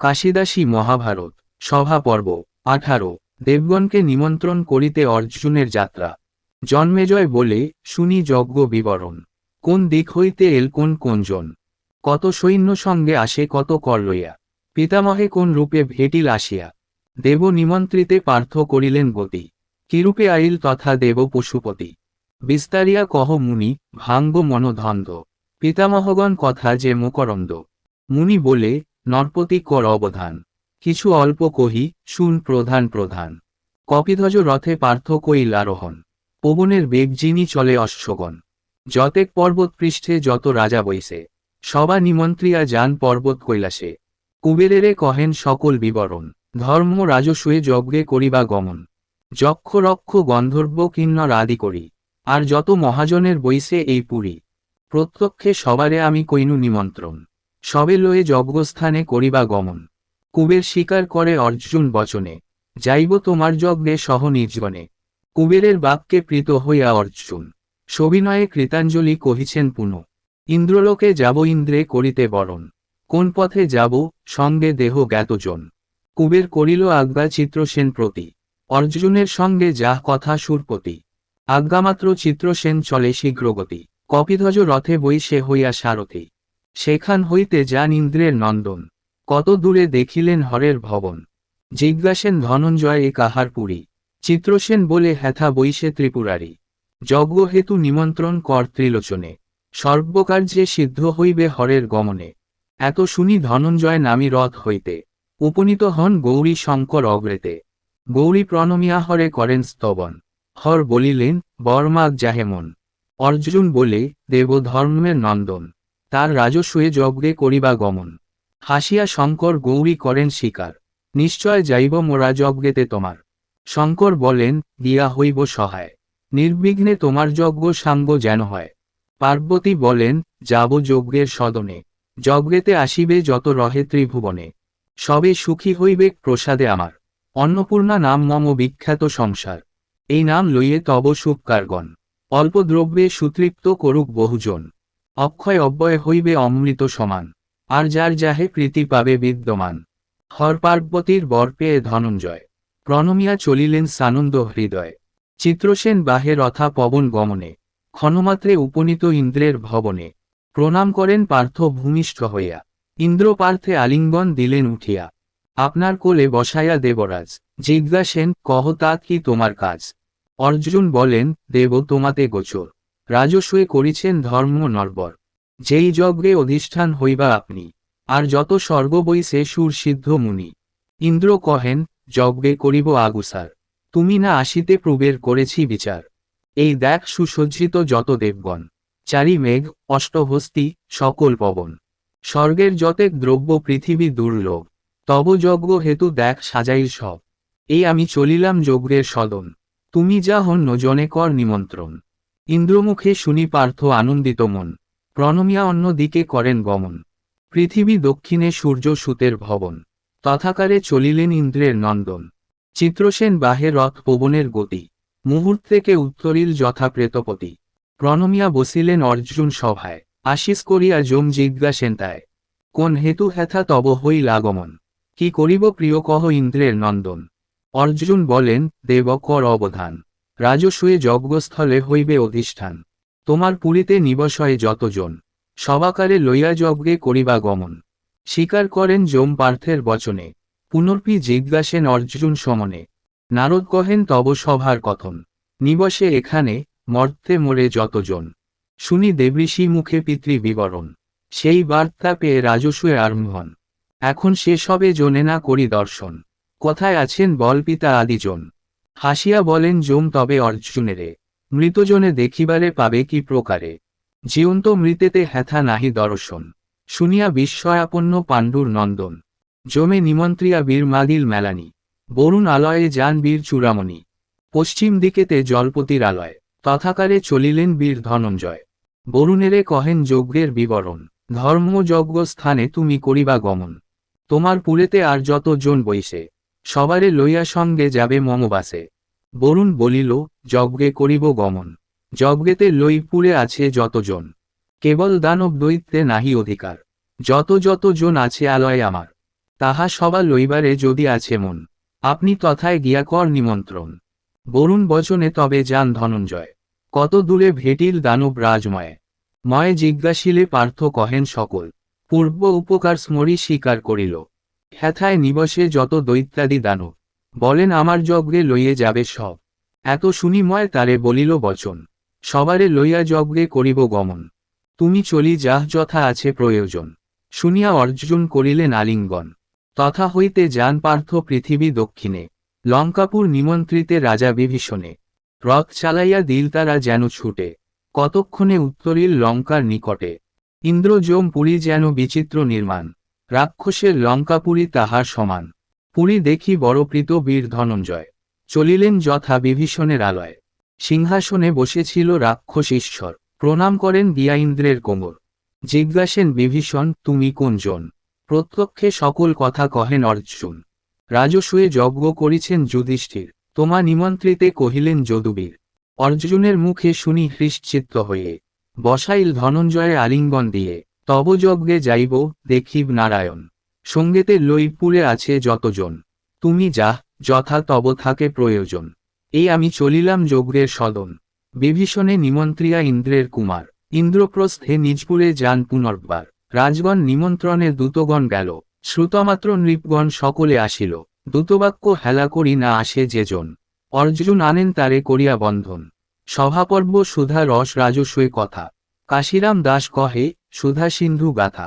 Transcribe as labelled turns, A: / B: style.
A: কাশিদাসী মহাভারত, সভা পর্ব, আঠারো। দেবগণকে নিমন্ত্রণ করিতে অর্জুনের যাত্রা। জন্মেজয় বলে শুনি যজ্ঞ বিবরণ। কোন দিক হইতে এল কোন কোনজন? কত সৈন্য সঙ্গে আসে কত কর লইয়া? পিতামহে কোন রূপে ভেটিল আসিয়া? দেব নিমন্ত্রিতে পার্থ করিলেন গতি। কিরূপে আইল তথা দেব পশুপতি? বিস্তারিয়া কহ মুনি, ভাঙ্গ মনোধন্দ পিতামহগণ কথা যে মুকরন্দ। মুনি বলে নরপতি কর অবধান। কিছু অল্প কহি, শুন প্রধান প্রধান। কপিধ্বজ রথে পার্থ কইল আরোহণ। পবনের বেগ যিনি চলে অশ্বগণ। যতেক পর্বত পৃষ্ঠে যত রাজা বইসে সবা নিমন্ত্রিয়া যান পর্বত কৈলাসে। কুবেরেরে কহেন সকল বিবরণ। ধর্ম রাজস্বয়ে যজ্ঞে করিবা গমন। যক্ষ রক্ষ গন্ধর্ব কিন্নর আদি করি। আর যত মহাজনের বইসে এই পুরী। প্রত্যক্ষে সবারে আমি কইনু নিমন্ত্রণ। সবে লয়ে যজ্ঞস্থানে করিবা গমন। কুবের স্বীকার করে অর্জুন বচনে, যাইব তোমার যজ্ঞে সহ নির্জনে। কুবেরের বাক্যে প্রীত হইয়া অর্জুন সবিনয়ে কৃতাঞ্জলি কহিছেন পুনঃ, ইন্দ্রলোকে যাব ইন্দ্রে করিতে বরণ। কোন পথে যাব, সঙ্গে দেহ জ্ঞাতজন। কুবের করিল আজ্ঞা চিত্রসেন প্রতি, অর্জুনের সঙ্গে যাহ কথা সুরপতি আজ্ঞামাত্র চিত্রসেন চলে শীঘ্রগতি, কপিধ্বজ রথে বইসে হইয়া সারথি। সেখান হইতে যান ইন্দ্রের নন্দন। কত দূরে দেখিলেন হরের ভবন। জিজ্ঞাসেন ধনঞ্জয়, এ কাহার পুরী? চিত্রসেন বলে, হেথা বইসে ত্রিপুরারি। যজ্ঞ হেতু নিমন্ত্রণ কর ত্রিলোচনে। সর্বকার্যে সিদ্ধ হইবে হরের গমনে। এত শুনি ধনঞ্জয় নামি রথ হইতে। উপনীত হন গৌরী শঙ্কর অগ্রেতে। গৌরী প্রণমিয়া হরে করেন স্তবন। হর বলিলেন, বর্মাগ যাহেমন অর্জুন বলে দেব ধর্মের নন্দন। তার রাজস্বয়ে যজ্ঞে করিবা গমন। হাসিয়া শঙ্কর গৌরী করেন শিকার। নিশ্চয় যাইব মোরা যজ্ঞেতে তোমার। শঙ্কর বলেন, দিয়া হইব সহায়। নির্বিঘ্নে তোমার যজ্ঞ সাঙ্গ যেন হয়। পার্বতী বলেন, যাব যজ্ঞের সদনে। যজ্ঞেতে আসিবে যত রহে ত্রিভুবনে। সবে সুখী হইবে প্রসাদে আমার। অন্নপূর্ণা নাম মম বিখ্যাত সংসার। এই নাম লইয়ে তব সুপকারগণ অল্প দ্রব্যে সুতৃপ্ত করুক বহুজন। অক্ষয় অব্যয় হইবে অমৃত সমান, আর যার যাহে প্রীতি পাবে বিদ্যমান। হর পার্বতীর বর পেয়ে ধনঞ্জয়, প্রণমিয়া চলিলেন সানন্দ হৃদয়। চিত্রসেন বাহে রথা পবন গমনে, ক্ষণমাত্রে উপনীত ইন্দ্রের ভবনে। প্রণাম করেন পার্থ ভূমিষ্ঠ হইয়া, ইন্দ্র পার্থে আলিঙ্গন দিলেন উঠিয়া। আপনার কোলে বসাইয়া দেবরাজ, জিজ্ঞাসেন, কহ তা কি তোমার কাজ? অর্জুন বলেন, দেব তোমাতে গোচর। রাজস্বয়ে করিছেন ধর্ম নর্বর। যেই যজ্ঞে অধিষ্ঠান হইবা আপনি, আর যত স্বর্গ বইসে সুর সিদ্ধ মুনি। ইন্দ্র কহেন, যজ্ঞে করিব আগুসার। তুমি না আসিতে প্রবের করেছি বিচার। এই দেখ সুসজ্জিত যত দেবগণ। চারি মেঘ, অষ্টহস্তি, সকল পবন। স্বর্গের যতেক দ্রব্য পৃথিবী দুর্লভ, তব যজ্ঞ হেতু দেখ সাজাই সব। এই আমি চলিলাম যজ্ঞের সদন। তুমি যা হন্য জনে কর নিমন্ত্রণ। ইন্দ্রমুখে শুনি পার্থ আনন্দিত মন, প্রণমিয়া অন্য দিকে করেন গমন। পৃথিবী দক্ষিণে সূর্য সুতের ভবন, তথাকারে চলিলেন ইন্দ্রের নন্দন। চিত্রসেন বাহে রথ পবনের গতি মুহূর্ত থেকে উত্তরিল যথা প্রেতপতি প্রণমিয়া বসিলেন অর্জুন সভায় আশিস করিয়া যম জিজ্ঞাসেন তাই কোন হেতু হেথা তব হইল আগমন কি করিব প্রিয় কহ ইন্দ্রের নন্দন। অর্জুন বলেন, দেব কর অবধান। রাজস্বয়ে যজ্ঞস্থলে হইবে অধিষ্ঠান। তোমার পুরীতে নিবসয়ে যতজন। সবাকারে লইয়া যজ্ঞে করিবা গমন। স্বীকার করেন যম পার্থের বচনে। পুনর্পি জিজ্ঞাসেন অর্জুন সমনে। নারদ কহেন, তব সভার কথন। নিবসে এখানে মর্তে মোরে যতজন। শুনি দেবঋষি মুখে পিতৃ বিবরণ। সেই বার্তা পেয়ে রাজস্বয়ে আরম্ভন। এখন সে সবে জনে না করি দর্শন। কোথায় আছেন বলপিতা আদিজন। হাসিয়া বলেন যম তবে অর্জুনেরে। মৃতজনে দেখিবারে পাবে কি প্রকারে। জীবন্ত মৃতেতে হ্যাথা নাহি দর্শন। শুনিয়া বিস্ময়াপন্ন পাণ্ডুর নন্দন। জমে নিমন্ত্রিয়া বীর মাগিল মেলানি। বরুণ আলয়ে যান বীর চূড়ামণি। পশ্চিম দিকেতে জলপতির আলয়। তথাকারে চলিলেন বীর ধনঞ্জয়। বরুণেরে কহেন, যজ্ঞের বিবরণ। ধর্মযজ্ঞ স্থানে তুমি করিবা গমন। তোমার পুরেতে আর যত জন বইসে সবারে লইয়া সঙ্গে যাবে মমবাসে বরুণ বলিল, যজ্ঞে করিব গমন। যজ্ঞেতে লই পুরে আছে যতজন। কেবল দানব দৈত্যে নাহি অধিকার। যত যত জন আছে আলয় আমার। তাহা সবা লইবারে যদি আছে মন। আপনি তথায় গিয়া কর নিমন্ত্রণ বরুণ বচনে তবে যান ধনঞ্জয়। কত দূরে ভেটিল দানব রাজময়। ময় জিজ্ঞাসিলে পার্থ কহেন সকল। পূর্ব উপকার স্মরি স্বীকার করিল। হ্যাথায় নিবসে যত দৈত্যাদি দানব। বলেন, আমার যজ্ঞে লইয়ে যাবে সব। এত শুনিময় তারে বলিল বচন। সবারে লইয়া যজ্ঞে করিব গমন। তুমি চলি যাহ যথা আছে প্রয়োজন শুনিয়া অর্জুন করিলেন আলিঙ্গন। তথা হইতে যান পার্থ পৃথিবী দক্ষিণে। লঙ্কাপুর নিমন্ত্রিতে রাজা বিভীষণে। রথ চালাইয়া দিল তারা যেন ছুটে। কতক্ষণে উত্তরীল লঙ্কার নিকটে। ইন্দ্রজোম পুরী যেন বিচিত্র নির্মাণ। রাক্ষসের লঙ্কাপুরী তাহার সমান। পুরী দেখি বড়প্রীত বীর ধনঞ্জয়। চলিলেন যথা বিভীষণের আলয়। সিংহাসনে বসেছিল রাক্ষস ঈশ্বর। প্রণাম করেন দিয়া ইন্দ্রের কোমর। জিজ্ঞাসেন, বিভীষণ, তুমি কোন জন প্রত্যক্ষে সকল কথা কহেন অর্জুন। রাজসূয়ে যজ্ঞ করিছেন যুধিষ্ঠির। তোমা নিমন্ত্রিতে কহিলেন যদুবীর। অর্জুনের মুখে শুনি হৃশ্চিত্ত হয়ে। বসাইল ধনঞ্জয়ে আলিঙ্গন দিয়ে। তব যজ্ঞে যাইব, দেখিব নারায়ণ। সঙ্গেতে লইপুরে আছে যতজন। তুমি যাহ যথা তব থাকে প্রয়োজন। এই আমি চলিলাম যজ্ঞের সদন। বিভীষণে নিমন্ত্রিয়া ইন্দ্রের কুমার। ইন্দ্রপ্রস্থে নিজপুরে যান পুনর্বার। রাজগণ নিমন্ত্রণে দূতগণ গেল। শ্রুতমাত্র নৃপগণ সকলে আসিল। দূতবাক্য হেলা করি না আসে যেজন অর্জুন আনেন তারে করিয়া বন্ধন। সভাপর্ব সুধা রস রাজস্বই কথা। কাশিরাম দাস কহে সুধা সিন্ধু গাথা।